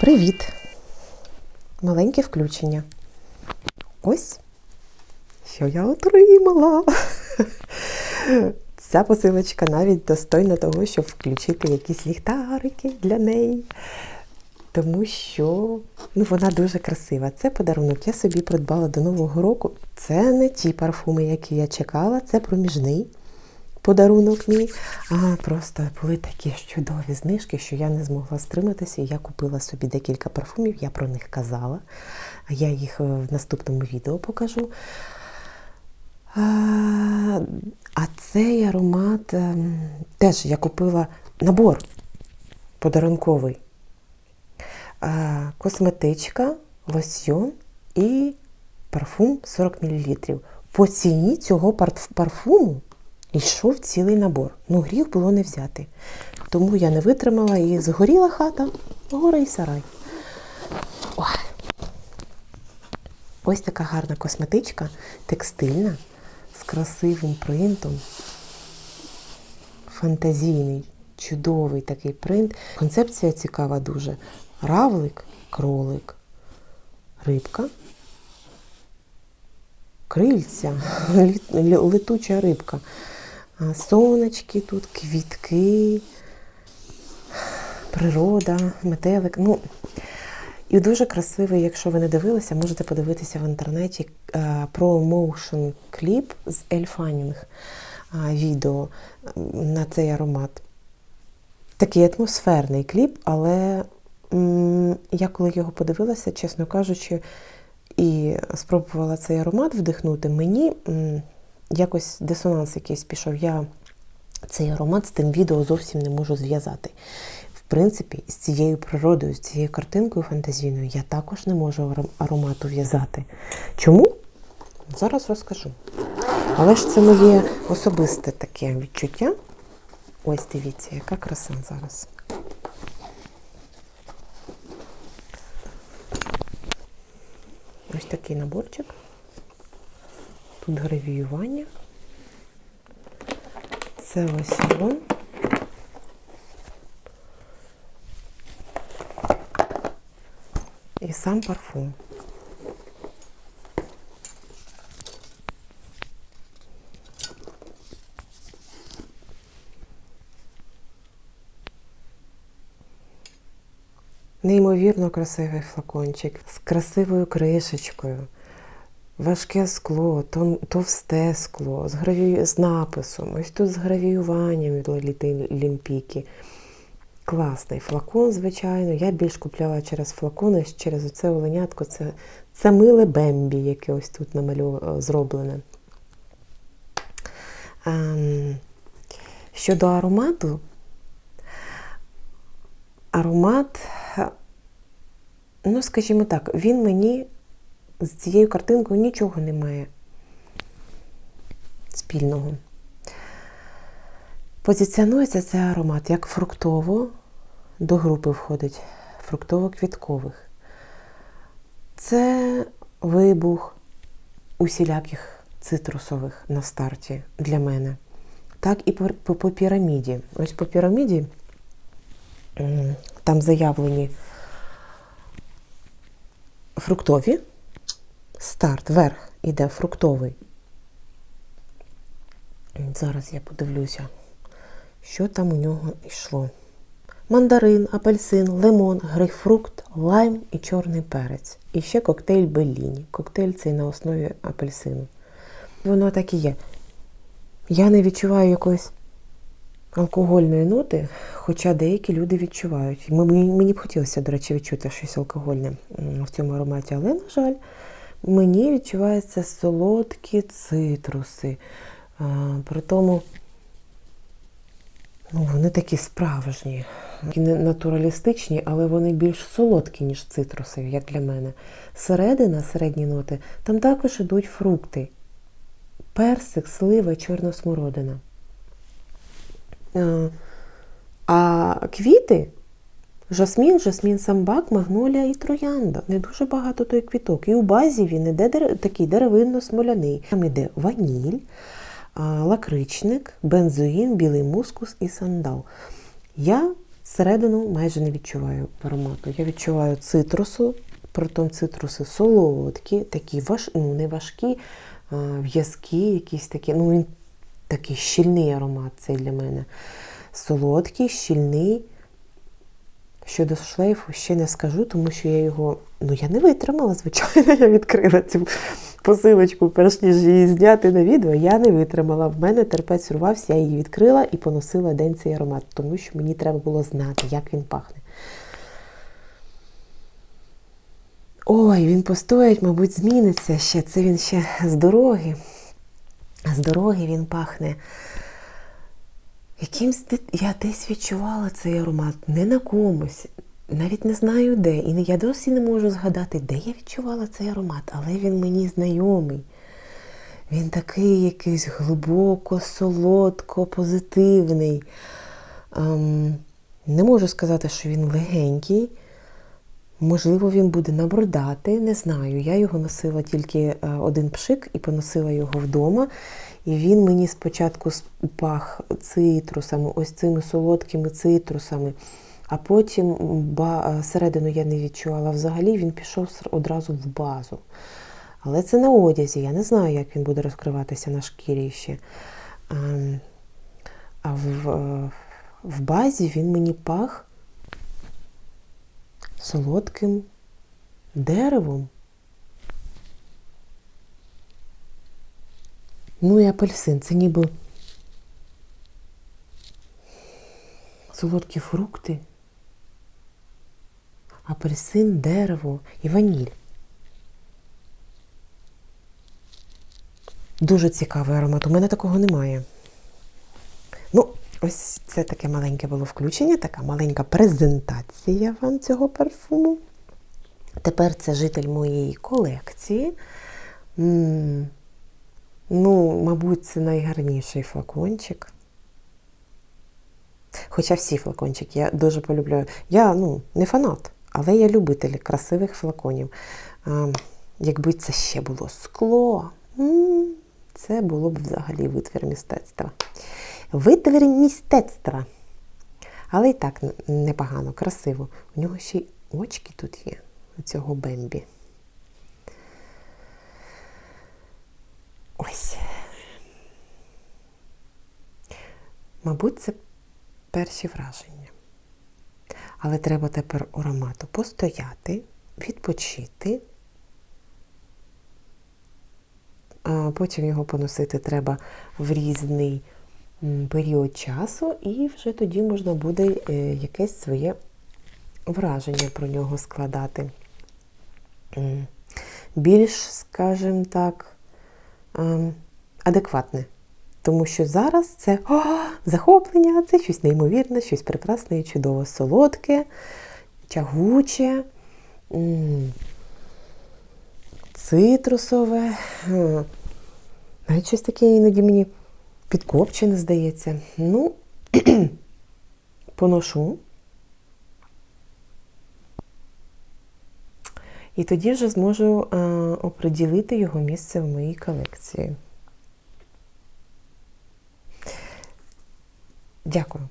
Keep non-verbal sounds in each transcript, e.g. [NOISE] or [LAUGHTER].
Привіт! Маленьке включення. Ось, що я отримала. [LAUGHS] Ця посилочка навіть достойна того, щоб включити якісь ліхтарики для неї. Тому що ну, вона дуже красива. Це подарунок. Я собі придбала до Нового року. Це не ті парфуми, які я чекала, це проміжний подарунок мій. А просто були такі чудові знижки, що я не змогла стриматися. Я купила собі декілька парфумів, я про них казала. Я їх е, в наступному відео покажу. А, цей аромат ем, теж я купила набор подарунковий. Косметичка, лосьйон і парфум 40 мл. По ціні цього парфуму йшов цілий набор. Ну, гріх було не взяти. Тому я не витримала і згоріла хата, гора і сарай. Ой. Ось така гарна косметичка, текстильна, з красивим принтом. Фантазійний, чудовий такий принт. Концепція цікава дуже. Равлик, кролик, рибка, крильця, [LAUGHS] летуча рибка. Сонечки тут, квітки, природа, метелик. Ну, і дуже красивий, якщо ви не дивилися, можете подивитися в інтернеті е, про моушен кліп з Ельфанінг відео на цей аромат. Такий атмосферний кліп, але я коли його подивилася, чесно кажучи, і спробувала цей аромат вдихнути, мені якось дисонанс якийсь пішов. Я цей аромат з тим відео зовсім не можу зв'язати. В принципі, з цією природою, з цією картинкою фантазійною я також не можу аромату в'язати. Чому? Зараз розкажу. Але ж це моє особисте таке відчуття. Ось дивіться, яка краса зараз. Ось такий наборчик. Тут гравіювання. Це лосьйон. І сам парфум. Неймовірно красивий флакончик з красивою кришечкою. Важке скло, товсте скло, з, гравію... з написом, ось тут з гравіюванням від Лімпіки. Класний флакон, звичайно. Я більш купляла через флакон, ніж через оце оленятко. Це, це миле Бембі, яке ось тут намальовано зроблене. Ем, щодо аромату, аромат, ну, скажімо так, він мені з цією картинкою нічого не має спільного. Позиціонується цей аромат як фруктово, до групи входить фруктово-квіткових. Це вибух усіляких цитрусових на старті для мене. Так і по, по піраміді. Ось по піраміді там заявлені фруктові. Старт, верх іде фруктовий. Зараз я подивлюся, що там у нього йшло. Мандарин, апельсин, лимон, грейпфрукт, лайм і чорний перець. І ще коктейль Белліні. Коктейль цей на основі апельсину. Воно так і є. Я не відчуваю якоїсь алкогольної ноти, хоча деякі люди відчувають. Мені б хотілося, до речі, відчути щось алкогольне в цьому ароматі, але, на жаль, мені відчуваються солодкі цитруси. При тому ну, вони такі справжні, не натуралістичні, але вони більш солодкі, ніж цитруси, як для мене. Середина, середні ноти, там також ідуть фрукти. Персик, слива, чорна смородина. А квіти жасмін, жасмін самбак, магнолія і троянда. Не дуже багато той квіток. І у базі він іде такий деревинно-смоляний. Там іде ваніль, лакричник, бензоїн, білий мускус і сандал. Я Середину майже не відчуваю аромату. Я відчуваю цитрусу, притом цитруси солодкі, такі важ... ну, не важкі, в'язкі, якісь такі. Ну, він такий щільний аромат цей для мене. Солодкий, щільний. Щодо шлейфу ще не скажу, тому що я його. Ну, я не витримала, звичайно, [LAUGHS] я відкрила цю посилочку, перш ніж її зняти на відео, я не витримала. В мене терпець урвався, я її відкрила і поносила день цей аромат, тому що мені треба було знати, як він пахне. Ой, він постоять, мабуть, зміниться ще. Це він ще з дороги. З дороги він пахне. Якимсь я десь відчувала цей аромат, не на комусь, навіть не знаю де. І я досі не можу згадати, де я відчувала цей аромат, але він мені знайомий. Він такий якийсь глибоко, солодко, позитивний. Ем, не можу сказати, що він легенький. Можливо, він буде набродати, не знаю. Я його носила тільки один пшик і поносила його вдома. І він мені спочатку пах цитрусами, ось цими солодкими цитрусами, а потім ба, середину я не відчувала взагалі, він пішов одразу в базу. Але це на одязі, я не знаю, як він буде розкриватися на шкірі ще. А в, в базі він мені пах солодким деревом. Ну і апельсин, це ніби солодкі фрукти, апельсин, дерево і ваніль. Дуже цікавий аромат. У мене такого немає. Ну, ось це таке маленьке було включення, така маленька презентація вам цього парфуму. Тепер це житель моєї колекції. М-м. Ну, мабуть, це найгарніший флакончик. Хоча всі флакончики я дуже полюбляю. Я ну, не фанат, але я любитель красивих флаконів. А, Якби це ще було скло, це було б взагалі витвір мистецтва. Витвір мистецтва. Але і так непогано, красиво. У нього ще й очки тут є, у цього Бембі. Ось. Мабуть, це перші враження. Але треба тепер аромату постояти, відпочити. Потім його поносити треба в різний період часу, і вже тоді можна буде е, якесь своє враження про нього складати. Більш, скажімо так, адекватне. Тому що зараз це о, захоплення, це щось неймовірне, щось прекрасне і чудово, солодке, тягуче, цитрусове. Навіть щось таке іноді мені підкопчене, здається. Ну, [CLEARS THROAT] поношу. І тоді вже зможу е, оприділити його місце в моїй колекції. Дякую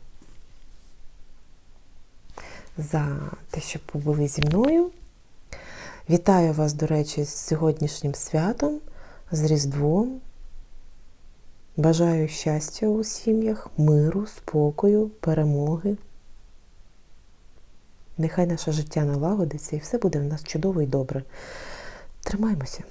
за те, що побули зі мною. Вітаю вас, до речі, з сьогоднішнім святом, з Різдвом. Бажаю щастя у сім'ях, миру, спокою, перемоги. Нехай наше життя налагодиться і все буде в нас чудово і добре. Тримаймося!